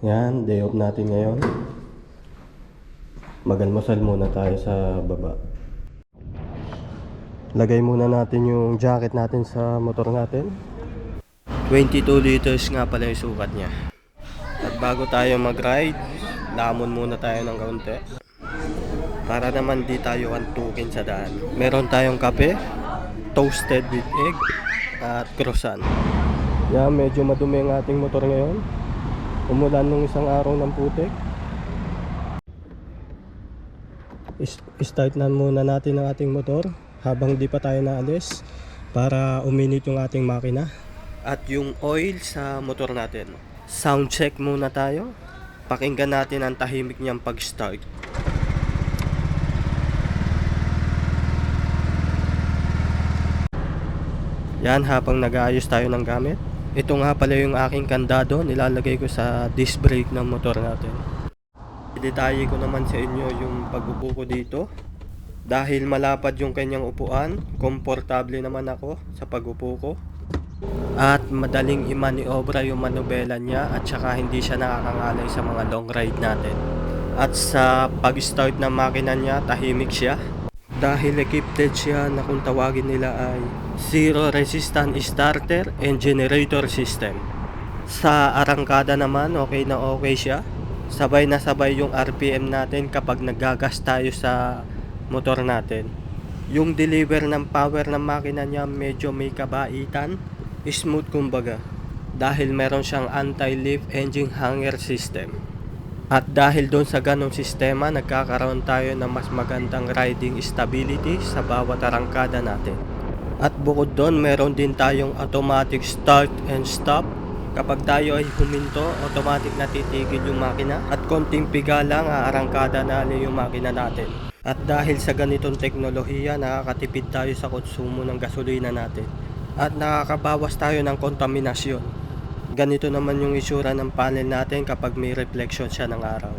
Yan, day off natin ngayon. Magalmasal muna tayo sa baba. Lagay muna natin yung jacket natin sa motor natin. 22 liters nga pala yung sukat niya. At bago tayo mag-ride, lamon muna tayo ng kaunti. Para naman di tayo antukin sa daan. Meron tayong kape, toasted with egg, at croissant. Yan, medyo madumi ang ating motor ngayon. Umulan nung isang araw ng putik. Start na muna natin ang ating motor habang di pa tayo naalis para uminit yung ating makina. At yung oil sa motor natin. Sound check muna tayo. Pakinggan natin ang tahimik niyang pag-start. Yan habang nag-aayos tayo ng gamit. Ito nga pala yung aking kandado, nilalagay ko sa disc brake ng motor natin. Detalye ko naman sa inyo yung pag-upo ko dito. Dahil malapad yung kanyang upuan, komportable naman ako sa pag-upo ko. At madaling imaniobra yung manubela niya at saka hindi siya nakakangalay sa mga long ride natin. At sa pag-start ng makina niya, tahimik siya. Dahil equipped siya na kung tawagin nila ay Zero Resistant Starter and Generator System. Sa arangkada naman, okay na okay siya. Sabay na sabay yung RPM natin kapag nagagas tayo sa motor natin. Yung deliver ng power ng makina niya medyo may kabaitan, smooth kumbaga. Dahil meron siyang anti-lift engine hanger system. At dahil doon sa ganong sistema, nagkakaroon tayo ng mas magandang riding stability sa bawat arangkada natin. At bukod doon, meron din tayong automatic start and stop. Kapag tayo ay huminto, automatic na titigil yung makina at konting piga lang aarangkada na yung makina natin. At dahil sa ganitong teknolohiya, nakakatipid tayo sa konsumo ng gasolina natin. At nakakabawas tayo ng kontaminasyon. Ganito naman yung isura ng panel natin kapag may reflection siya ng araw.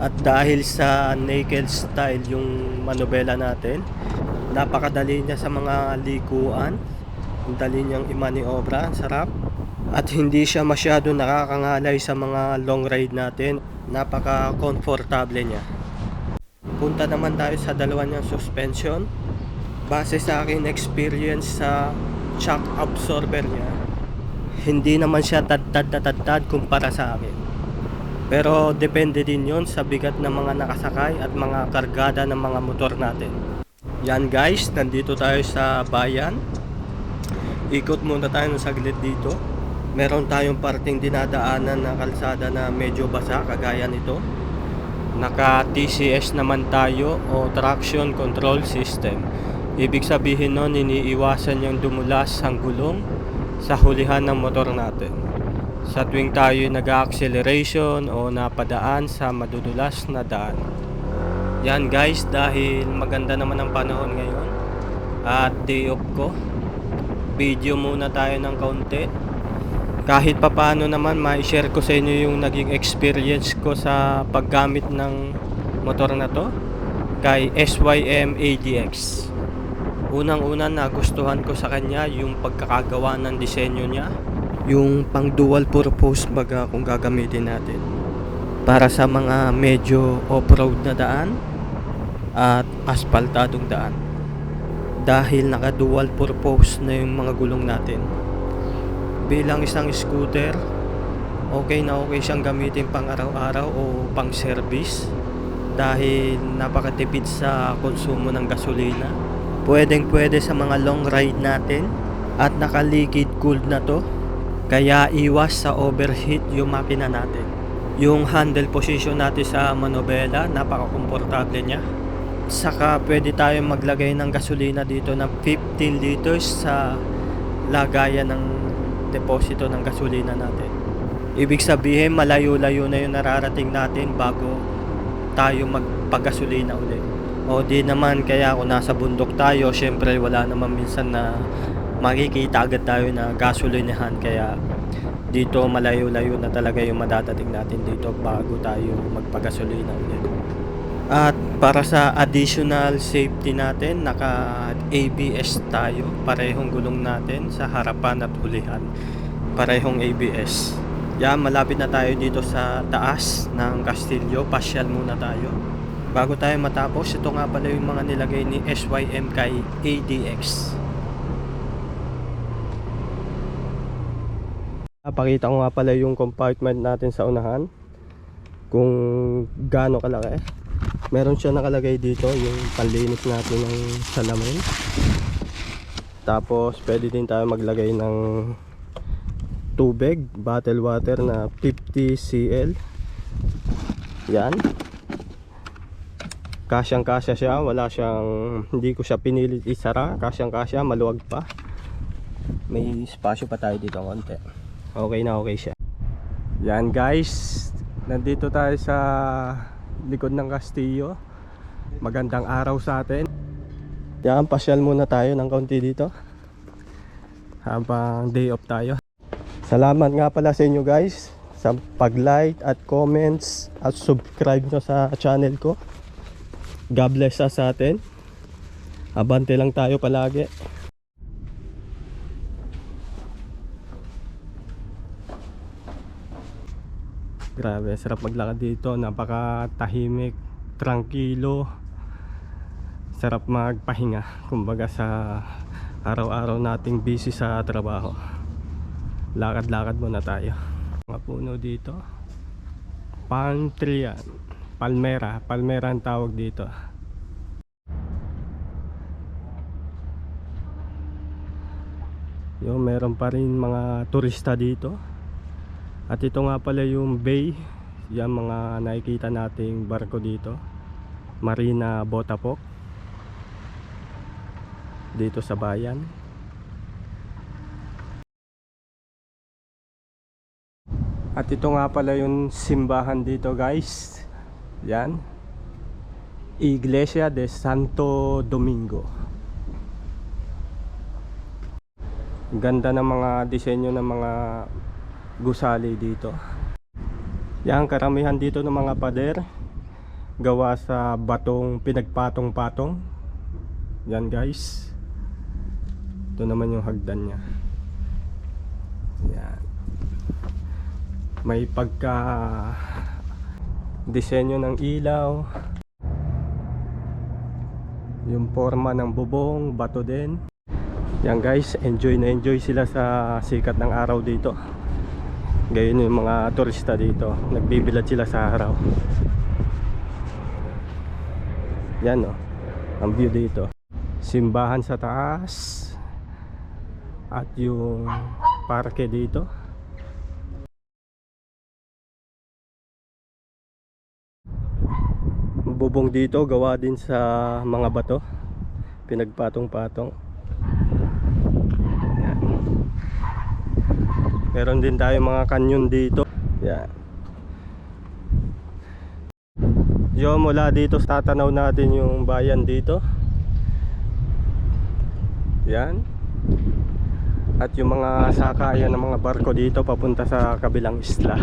At dahil sa naked style yung manubela natin, napakadali niya sa mga likuan. Ang dali niyang imaniobra, sarap. At hindi siya masyado nakakangalay sa mga long ride natin. Napaka-comfortable niya. Punta naman tayo sa dalawa niyang suspension. Base sa akin experience sa shock absorber niya, hindi naman siya tad-tad na tad-tad kumpara sa akin. Pero depende din yon sa bigat ng mga nakasakay at mga kargada ng mga motor natin. Yan guys, nandito tayo sa bayan. Ikot muna tayo ng saglit dito. Meron tayong parting dinadaanan na kalsada na medyo basa kagaya nito. Naka TCS naman tayo o traction control system. Ibig sabihin nun, iniiwasan yung dumulas ang gulong sa hulihan ng motor natin. Sa tuwing tayo nag-acceleration o napadaan sa madudulas na daan. Yan guys, dahil maganda naman ang panahon ngayon at day off ko, video muna tayo ng kaunti. Kahit papaano naman, ma-share ko sa inyo yung naging experience ko sa paggamit ng motor na to kay SYM ADX. Unang-una nagustuhan ko sa kanya yung pagkakagawa ng disenyo niya. Yung pang dual purpose baga kung gagamitin natin. Para sa mga medyo off-road na daan at aspaltadong daan. Dahil naka dual purpose na yung mga gulong natin. Bilang isang scooter, okay na okay siyang gamitin pang araw-araw o pang service dahil napakatipid sa konsumo ng gasolina pwedeng pwede sa mga long ride natin at naka liquid cooled na to. Kaya iwas sa overheat yung makina natin. Yung handle position natin sa manobela napaka-komportable niya. Saka pwede tayong maglagay ng gasolina dito ng 15 liters sa lagayan ng deposito ng gasolina natin. Ibig sabihin malayo-layo na yung nararating natin bago tayo magpagasolina ulit o di naman kaya kung nasa bundok tayo, syempre wala naman minsan na makikita agad tayo na gasolinahan kaya dito malayo-layo na talaga yung madadating natin dito bago tayo magpagasolina ulit. At para sa additional safety natin, naka ABS tayo, parehong gulong natin sa harapan at hulihan. Parehong ABS. Yan, malapit na tayo dito sa taas ng Castillo. Pasyal muna tayo. Bago tayo matapos, ito nga pala yung mga nilagay ni SYM kay ADX. Pakita ko nga pala yung compartment natin sa unahan. Kung gaano kalaki. Meron siya nakalagay dito yung panlinis natin ng salamin. Tapos pwede din tayo maglagay ng tubig, bottle water na 50 cl. Yan. Kasyang kasya siya, wala siyang hindi ko siya pinilit isara, kasyang kasya, maluwag pa. May spasyo pa tayo dito konti. Okay na okay siya. Yan guys, nandito tayo sa likod ng Castillo. Magandang araw sa atin. Yan, pasyal muna tayo ng kaunti dito. Habang day off tayo. Salamat nga pala sa inyo guys sa pag-like at comments at subscribe nyo sa channel ko. God bless us sa atin. Abante lang tayo palagi. Grabe, sarap maglakad dito. Napaka tahimik, tranquilo. Sarap magpahinga. Kumbaga sa araw-araw nating busy sa trabaho lakad-lakad muna tayo mga puno dito palm tree yan palmera. Palmera ang tawag dito. Yung meron pa rin mga turista dito. At ito nga pala yung bay. Yan mga nakikita nating barko dito. Marina Botapok dito sa bayan. At ito nga pala yung simbahan dito guys. Yan. Iglesia de Santo Domingo. Ganda ng mga disenyo ng mga gusali dito. Yan karamihan dito ng mga pader gawa sa batong pinagpatong-patong. Yan guys. Ito naman yung hagdan niya. Yan may pagka disenyo ng ilaw. Yung forma ng bubong bato din. Yan guys enjoy na enjoy sila sa sikat ng araw dito. Gayon yung mga turista dito nagbibilad sila sa araw. Yan o ang view dito. Simbahan sa taas at yung parke dito bubong dito gawa din sa mga bato. Pinagpatong-patong. Meron din tayo mga kanyon dito. Yan. Yo mula dito tatanaw natin yung bayan dito. Yan. At yung mga sakayan ng mga barko dito papunta sa kabilang isla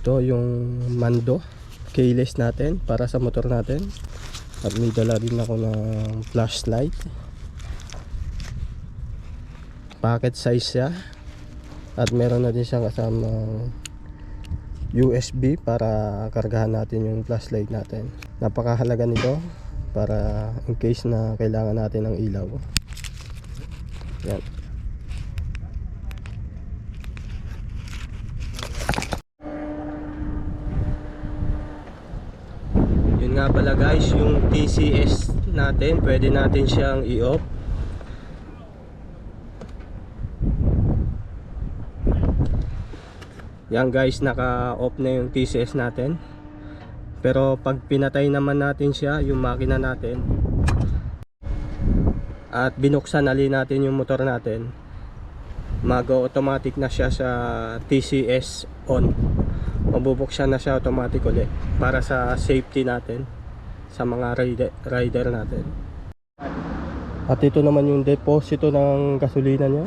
ito yung mando keyless natin para sa motor natin. At may dala din ako ng flashlight. Pocket size siya. At meron na din siyang kasama USB para kargahan natin yung flashlight natin. Napakahalaga nito para in case na kailangan natin ng ilaw. Yan Yun nga pala guys, yung TCS natin, pwede natin siyang i-off. Yan guys, naka-off na yung TCS natin. Pero pag pinatay naman natin siya, yung makina natin, at binuksan ali natin yung motor natin, mag-automatic na siya sa TCS on mabubuksan na siya automatic ulit para sa safety natin sa mga rider, rider natin at ito naman yung deposito ng gasolina niya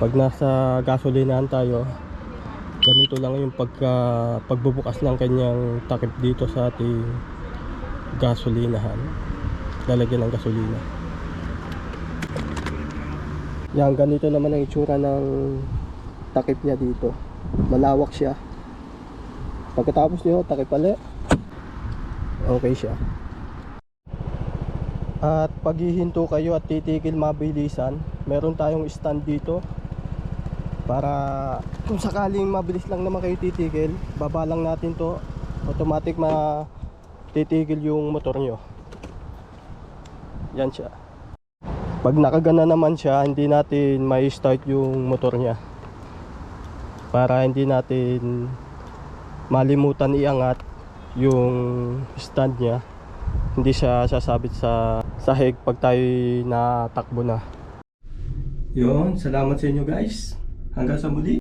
pag nasa gasolinahan tayo ganito lang yung pagka, pagbubukas ng kanyang takip dito sa ating gasolinahan lalagyan ng gasolina Yan, ganito naman ang itsura ng takip niya dito. Malawak siya. Pagkatapos niyo, takip pala. Okay siya. At pag hihinto kayo at titigil mabilisan, meron tayong stand dito. Para kung sakaling mabilis lang naman kayo titigil, baba lang natin to. Automatic ma titigil yung motor nyo. Yan siya. Pag nakagana naman siya hindi natin may start yung motor niya. Para hindi natin malimutan iangat yung stand niya. Hindi siya sasabit sa sahig pag tayo natakbo na. Yun salamat sa inyo guys. Hanggang sa muli